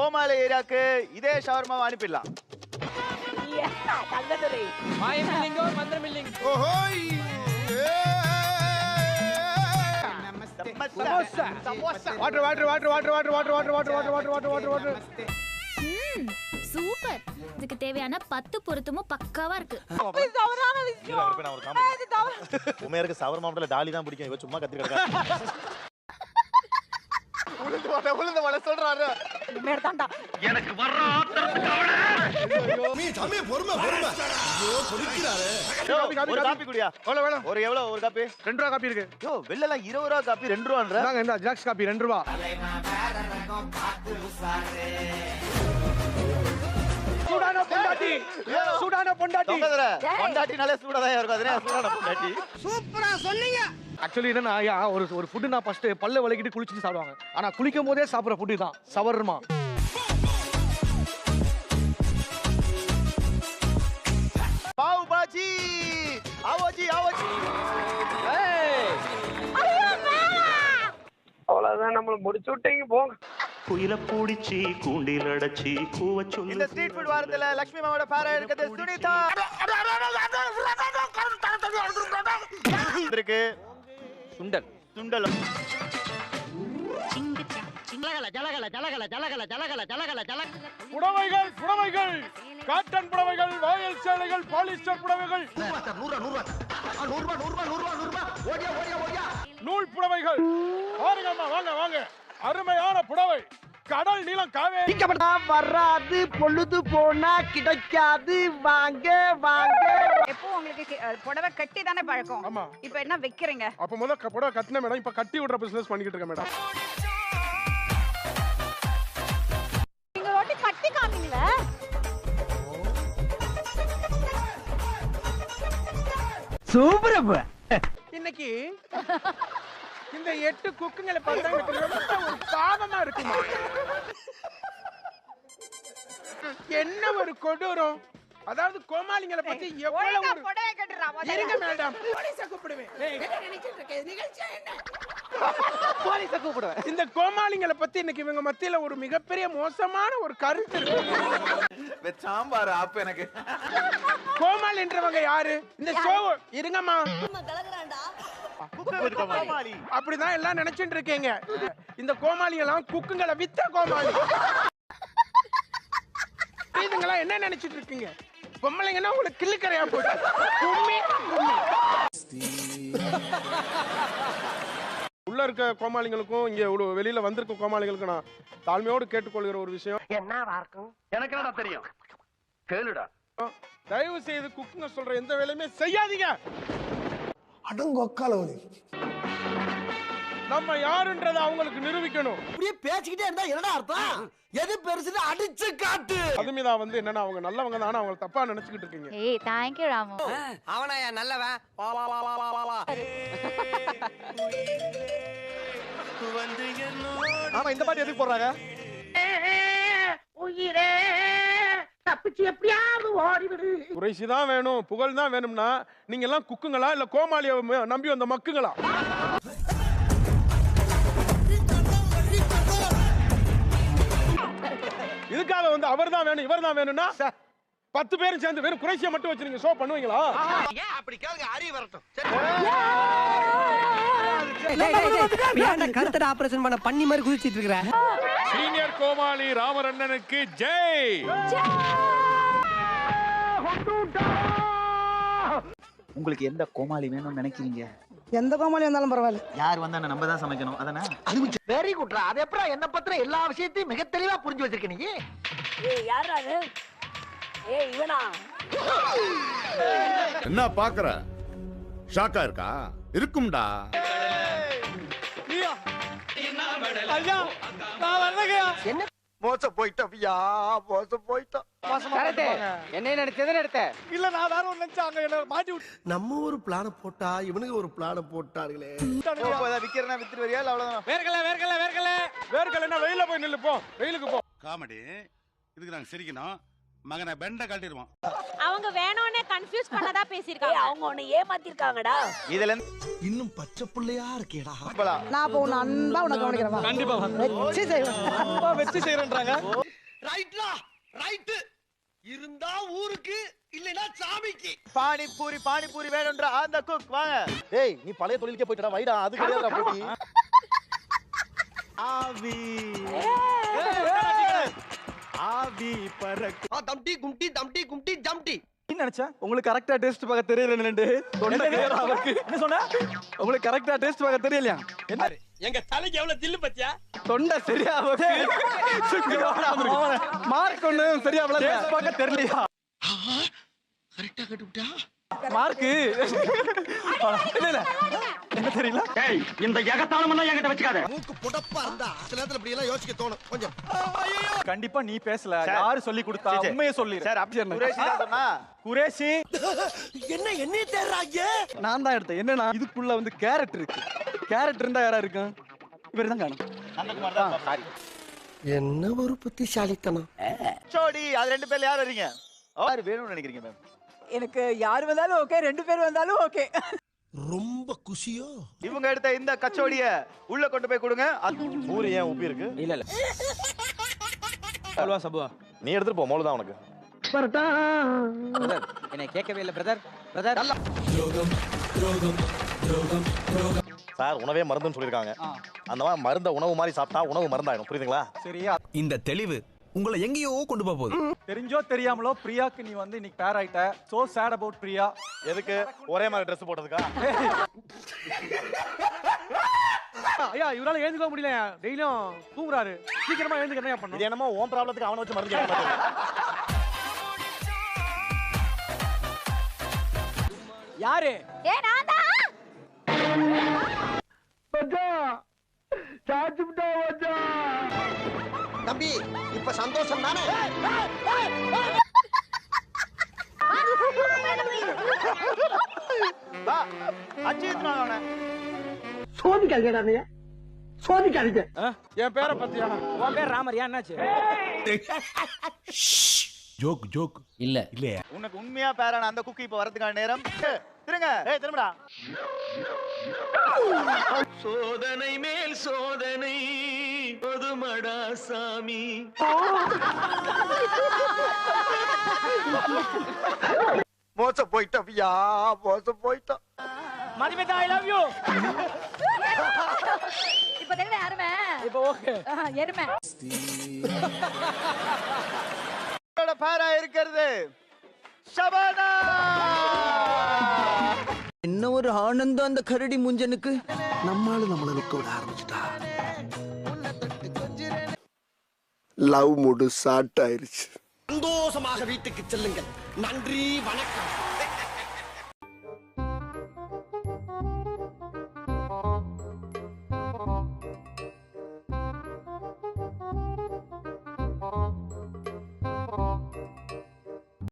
கோமாளி ஏரியாக்கு இதே ஷவர்மாவை அனுப்பிடலாம் தங்கதுரை மாயமில்லிங்கோ மந்திரமில்லிங்க samosa. Samosa. Water water water water water water water water water water water water water ம், சூப்பர் இதுக்கு தேவையான பத்து பொருத்தமும் பக்காவா இருக்கு இது தவறான விஷயம் இது தவறு உமையருக்கு சவர் மாவட்டத்தில் டாலி தான் பிடிக்கும் இவ சும்மா கத்தி கிடக்கா உளுந்து வடை, உளுந்து வடை சொல்றாரு தான்டா காப்பி, ஒரு காப்பி. காப்பி குடியா? எவ்வளோ வேணும்? ஒரு எவ்வளவு ஒரு காப்பி ரெண்டு ரூபா காப்பி இருக்கு. யோ வெளிலலாம் இருபது ரூபா காப்பி ரெண்டு ரூபான்ற? நாங்க என்ன ஜாக்ஸ் காப்பி ரெண்டு ரூபா. சூடான பொண்டாட்டி. சூடான பொண்டாட்டி. பொண்டாட்டினாலே சூடாதான் இருக்கும் அதுனே சூடான பொண்டாட்டி. ஆக்சுவலி என்னன்னா ஐயா ஒரு ஒரு ஃபுட்டு நான் ஃபர்ஸ்ட் பல்ல விளக்கிட்டு குளிச்சுட்டு சாப்பிடுவாங்க ஆனா குளிக்கும் போதே சாப்பிடுற ஃபுட்டு தான் சவர்மா பாவ் பாஜி ஆவோஜி ஆவோஜி அவ்வளவுதான் நம்மள முடிச்சு விட்டீங்க போங்க குயில பூடிச்சி கூண்டில் அடைச்சி கூவ இந்த சொல்லு ஸ்ட்ரீட் ஃபுட் வாரத்துல லட்சுமி மாவோட பேர இருக்கிறது சுனிதா இருக்கு சுண்டல். சுண்டல். புடவைகள் புடவைகள். காட்டன் புடவைகள் வாயல் சேலைகள் பாலிஸ்டர் புடவைகள். நூல் புடவைகள். பாருங்கம்மா வாங்க வாங்க. அருமையான புடவை. கடல் நீளம் காவேரி. வராது பொழுது போனா கிடைக்காது. வாங்க வாங்க. எப்போ உங்களுக்கு புடவை கட்டி தானே பழக்கம்? ஆமா. இப்போ என்ன வைக்கிறீங்க? அப்ப முதல்ல க- புடவை கட்டின மேடம் இப்ப கட்டி விடுற பிசினஸ் பண்ணிக்கிட்டு இருக்கேன் மேடம் நீங்க ஒரு வாட்டி கட்டி காமிங்களே. சூப்பர் இன்னைக்கு இந்த எட்டு குக்குங்களை பார்த்தா எனக்கு ரொம்ப ஒரு பாவமா இருக்குமா? என்ன ஒரு கொடூரம்? அதாவது கோமாளிங்களை பத்தி எவ்வளவு இருங்க மேடம் போலீஸ கூப்பிடுவேன். போலீஸ கூப்பிடுவேன். இந்த கோமாளிங்களை பத்தி இன்னைக்கு இவங்க மத்தியில ஒரு மிகப்பெரிய மோசமான ஒரு கருத்து இருக்கு. சாம்பார் ஆப் எனக்கு. கோமாளின்றவங்க யாரு? இந்த ஷோ இருங்கம்மா. கோமாளி. அப்படிதான் எல்லாம் நினைச்சிட்டு இருக்கீங்க. இந்த கோமாளி எல்லாம் குக்குங்களை வித்த கோமாளி. இதுங்களா என்ன நினைச்சிட்டு இருக்கீங்க? பொம்பளைங்கன்னா உங்களுக்கு கிள்ளுக்கரையா போச்சு கும்மி. உள்ள இருக்க கோமாளிகளுக்கும் இங்க ஒரு வெளியில வந்திருக்க கோமாளிகளுக்கும் நான் தாழ்மையோடு கேட்டுக்கொள்கிற ஒரு விஷயம். என்னவா இருக்கும்? எனக்கு என்னடா தெரியும்? கேளுடா. தயவு செய்து குக்குங்க சொல்ற எந்த வேலையுமே செய்யாதீங்க. அடங்கொக்கால நம்ம யாருன்றதை அவங்களுக்கு நிரூபிக்கணும். அப்படியே பேசிக்கிட்டே இருந்தா என்னடா அர்த்தம்? எது பெருசுன்னு அடிச்சு காட்டு. அதுமிதா வந்து என்னன்னா அவங்க நல்லவங்க தான் அவங்க தப்பா நினைச்சுக்கிட்டு இருக்கீங்க. ஏய் தேங்க்யூ ராமு. அவனாயா நல்லவன்? வா வா வா வா வா வா. வா ஆமா இந்த பாட்டு எதுக்கு போடுறாங்க? உயிரே தப்பிச்சு எப்படியாவது ஓடிவிடு. குறைசி தான் வேணும் புகழ் தான் வேணும்னா நீங்க எல்லாம் குக்குங்களா இல்ல கோமாளிய நம்பி வந்த மக்குங்களா? வந்து அவர் தான் வேணும் இவர் தான் வேணும்னா பத்து பேரும் சேர்ந்து வெறும் குறைசியை மட்டும் வச்சு நீங்க ஷோ பண்ணுவீங்களா அப்படி கேளுங்க அறிவு வரட்டும் கருத்தட ஆபரேஷன் பண்ண பண்ணி மாதிரி குதிச்சிட்டு இருக்கிற சீனியர் கோமாளி ராமரண்ணனுக்கு ஜெய் உங்களுக்கு எந்த கோமாளி வேணும்னு நினைக்கிறீங்க எந்த கோமாளி வந்தாலும் பரவாயில்ல. யார் வந்தா நம்ம தான் சமைக்கணும்? அதானே? வெரி குட்ரா அது எப்பறம் என்ன பத்திர எல்லா விஷயத்தையும் மிக தெளிவா புரிஞ்சு வச்சிருக்க நீ? என்ன பாக்குற? ஷாக்கா இருக்கா? இருக்கும்டா. மோச போயிட்டோம்யா மோச போயிட்டோம். என்ன நடிச்சது எடுத்த இல்ல நான் வேற ஒண்ணு நினைச்சா அங்க என்ன மாட்டி நம்ம ஒரு பிளான போட்டா இவனுங்க ஒரு பிளான போட்டானுங்களே. விக்கிறனா வித்துட்டு வரியா அவ்வளவுதான்? வேர்க்கல வேர்க்கல வேர்க்கல வேர்க்கலன்னா வெயில போய் நில்லு போ வெயிலுக்கு போ. காமெடி. இதுக்கு நாங்க சிரிக்கணும். மகனை பெண்ட காட்டிடுவான் அவங்க வேணும்னே கன்ஃபியூஸ் பண்ணதா பேசிருக்காங்க அவங்க ஒண்ணு ஏமாத்திருக்காங்கடா. இதுல இருந்து இன்னும் பச்சை பிள்ளையா இருக்கேடா. நான் அப்ப உன்னை அன்பா உனக்கு கவனிக்கிறேன் கண்டிப்பா வச்சு செய்வேன் வச்சு செய்யறேன்றாங்க ரைட்லா ரைட் இருந்தா ஊருக்கு இல்லைன்னா சாமிக்கு. பானிபூரி பானிபூரி வேணும்ன்ற அந்த குக் வாங்க. டேய் நீ பழைய தொழிலுக்கே போயிட்டடா வைடா அது கிடையாதுடா போட்டி. ஆவி. ஆவி பறக்கு. தம்டி கும்டி தம்டி கும்டி ஜம்டி. நினைச்சேன் உங்களுக்கு கரெக்டா டேஸ்ட் பார்க்க தெரியல தொண்டை ஆவக்கு. என்ன சொன்ன? உங்களுக்கு கரெக்டா டேஸ்ட் பார்க்க தெரியலையா? என்ன? எங்க தலைக்கு எவ்வளவு தில்லு பத்தியா? தொண்டை சரியா மார்க் ஒண்ணு சரியா டேஸ்ட் பார்க்க தெரியலையா? கரெக்டா கட்டுவிட்டா மார்க் இல்ல இல்ல. என்ன தெரியல? இந்த எகத்தாளம் என்கிட்ட வச்சுக்காத. மூக்கு புடப்பா இருந்தா சில நேரத்துல இப்படி எல்லாம் யோசிக்க தோணும். கொஞ்சம். கண்டிப்பா நீ பேசல. யாரு சொல்லி கொடுத்தா. உண்மையை சொல்லி. சார் அப்படி குரேஷி தான் சொன்னா. குரேஷி. என்ன என்னைய தேடுறாங்க நான் தான் எடுத்தேன். என்னன்னா இதுக்குள்ள வந்து கேரட் இருக்கு. கேரட் இருந்தா யாரா இருக்கும் இவர் தான் காணும். நந்தகுமார் தான் சாரி என்ன ஒரு புத்திசாலித்தனம். சோடி அது ரெண்டு பேர்ல யார் வரீங்க? யார் வேணும்னு நினைக்கிறீங்க மேம் எனக்கு யார் வந்தாலும் ஓகே ரெண்டு பேர் வந்தாலும் ஓகே ரொம்ப குஷியோ? இவங்க எடுத்த இந்த கச்சோடிய உள்ள கொண்டு போய் கொடுங்க. அது- ஊரு ஏன் உப்பி இருக்கு? இல்ல இல்ல. அல்வா சபுவா. நீ எடுத்துட்டு போ மோளு தான் உனக்கு பிரதர் என்னை கேட்கவே இல்ல பிரதர் பிரதர் சார் உணவே மருந்துன்னு சொல்லியிருக்காங்க. அந்த மாதிரி மருந்த உணவு மாதிரி சாப்பிட்டா உணவு மருந்தாயிடும். புரியுதுங்களா? சரியா. இந்த தெளிவு உங்களை எங்கேயோ கொண்டு போக போகுது. தெரிஞ்சோ தெரியாமலோ பிரியாக்கு நீ வந்து இன்னைக்கு பேர் ஆயிட்ட. So chat about Priya. எதுக்கு? ஒரே மாதிரி ட்ரெஸ் போட்டதுக்கா? ஐயா இவரால எழுந்துக்க முடியல டெய்லியும் தூங்குறாரு. சீக்கிரமா எழுந்துக்க என்ன இது பண்ணும் என்னமோ உன் ப்ராப்ளத்துக்கு அவனை வச்சு மாட்டேங்குது. யாரு? ஏ நான் தான். தம்பி இப்ப சந்தோஷம் தானே? வா அஜித் நான் அவனை சோதிக்காதீங்க. சோதிக்காதீங்க என் பேரை பத்தியா? உன் பேர் ராமரியா என்னாச்சு? Joke joke. இல்ல. இல்லையா? உனக்கு உண்மையா பேரான அந்த குக்கி இப்ப வரதுக்கான நேரம்? திருங்க ஏய் திரும்படா. சோதனை மேல் சோதனை. பொதுமடா சாமி. மோச போயிட்டோம்யா மோச போயிட்டோம் மதிமிதா ஐ லவ் யூ இப்ப தெரியுது யாருமே இப்போ ஓகே. எருமை. பேரா இருக்கிறது ஷபானா என்ன ஒரு ஆனந்தம் அந்த கரடி முஞ்சனுக்கு? நம்மால நம்மள நிக்க விட ஆரம்பிச்சுட்டா. லவ் மூடு ஸ்டார்ட் ஆயிருச்சு சந்தோஷமாக வீட்டுக்கு செல்லுங்கள். நன்றி வணக்கம்.